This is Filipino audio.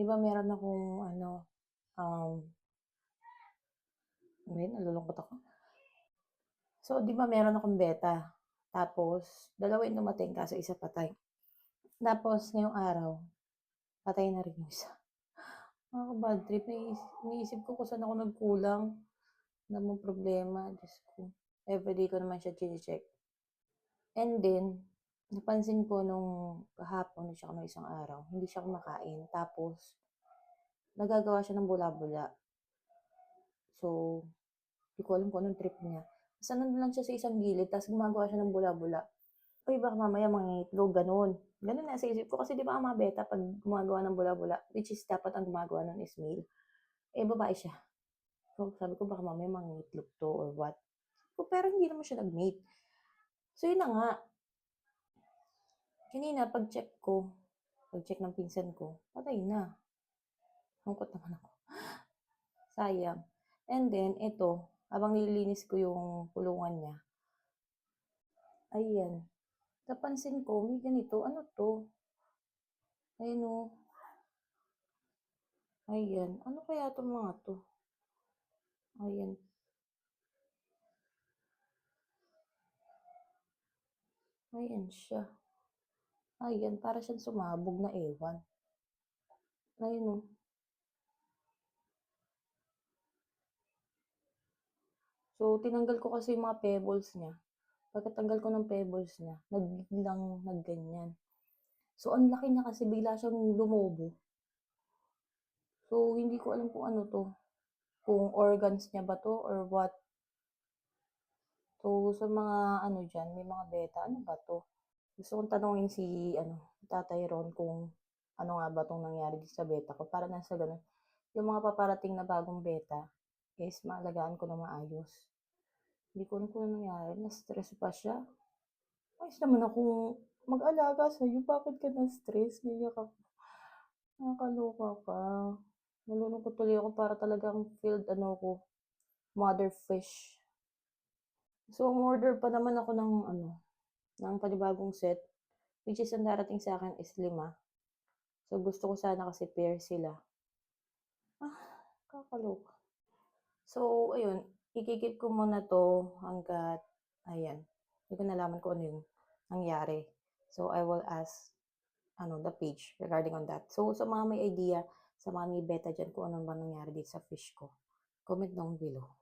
'Di ba meron akong ano, um Ngayon nalulungkot ako. So, 'di ba meron akong beta, tapos dalawa yung dumating kaso isa patay. Tapos ngayong araw, patay na rin yung isa. Nakaka-bad trip naiis iniisip ko kung saan ako nagkulang, ano bang problema, Diyos ko. Everyday ko naman siya chine-check. And then, napansin ko nung kahapon saka nung isang araw, hindi siya kumakain tapos nagagawa siya ng bula-bula. So, di ko alam kung anong trip niya. Basta nandun lang siya sa isang gilid ta's gumagawa siya ng bula-bula. Uy, baka mamaya mangingitlog, gano'n. Gano'n nasa isip ko kasi 'di ba ang mga beta 'pag gumagawa ng bula-bula, which is dapat ang gumagawa nun is male, eh, babae siya. So, sabi ko baka mamaya mangingitlog 'to or what. Oh, pero hindi naman siya nag-mate. So, yun na nga. Kanina pag-check ko, pag-check ng pinsan ko, patay na. Lungkot naman ako. Sayang. And then ito, habang nililinis ko yung kulungan niya ayan, napansin ko may ganito, ano 'to? Ayan oh. Ayan, ano kaya 'tong mga 'to? Ayan. Ayan siya. Ayan, para siyang sumabog na ewan. Ayun oh. So, tinanggal ko kasi yung mga pebbles niya. Pagkatanggal ko ng pebbles niya, nagbiglang nagganyan. So, ang laki niya kasi bigla siyang lumobo. So, hindi ko alam kung ano 'to, kung organs niya ba 'to or what. So, sa mga ano diyan, may mga beta, ano ba 'to? Gusto kong tanungin si ano, Tatay Ron kung ano nga ba 'tong nangyari sa beta ko para nang sa gano'n, yung mga paparating na bagong beta is maalagaan ko ng maayos. Hindi ko alam kung nangyari, na-stress pa siya. Ayos naman akong mag-alaga sa'yo, bakit ka na-stress? Naiyak ako. Nakakaloka ka. Nalulungkot tuloy ako para talagang filled ano ko, mother fish. So, umorder pa naman ako ng ano, ng panibagong set, which is ang darating sa'kin is 5. So, gusto ko sana kasi pair sila. Ah, kakaloka. So, ayun, iki-keep ko muna 'to hangga't ayan, hindi ko nalaman kung ano yung nangyari. So, I will ask ano, the page regarding on that. So, sa mga may idea, sa mga may beta diyan kung ano ba nangyari dito sa fish ko, comment down below.